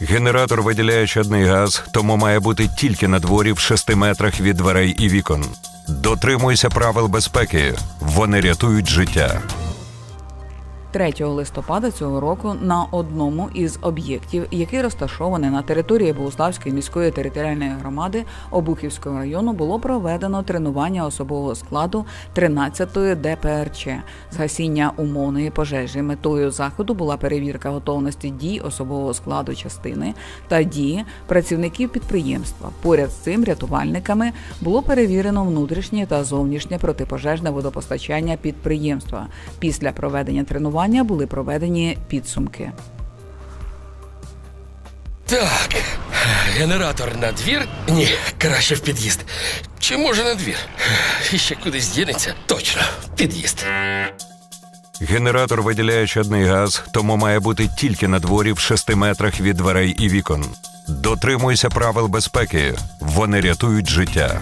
Генератор виділяє чадний газ, тому має бути тільки на дворі в 6 метрах від дверей і вікон. Дотримуйся правил безпеки. Вони рятують життя. 3 листопада цього року на одному із об'єктів, який розташований на території Богуславської міської територіальної громади Обухівського району, було проведено тренування особового складу 13-ї ДПРЧ з гасіння умовної пожежі. Метою заходу була перевірка готовності дій особового складу частини та дії працівників підприємства. Поряд з цим рятувальниками було перевірено внутрішнє та зовнішнє протипожежне водопостачання підприємства. Після проведення тренування були проведені підсумки. Так, генератор на двір? Ні, краще в під'їзд. Чи може на двір? І ще кудись дінеться? Точно, в під'їзд. Генератор виділяє чадний газ, тому має бути тільки на дворі в 6 метрах від дверей і вікон. Дотримуйся правил безпеки. Вони рятують життя.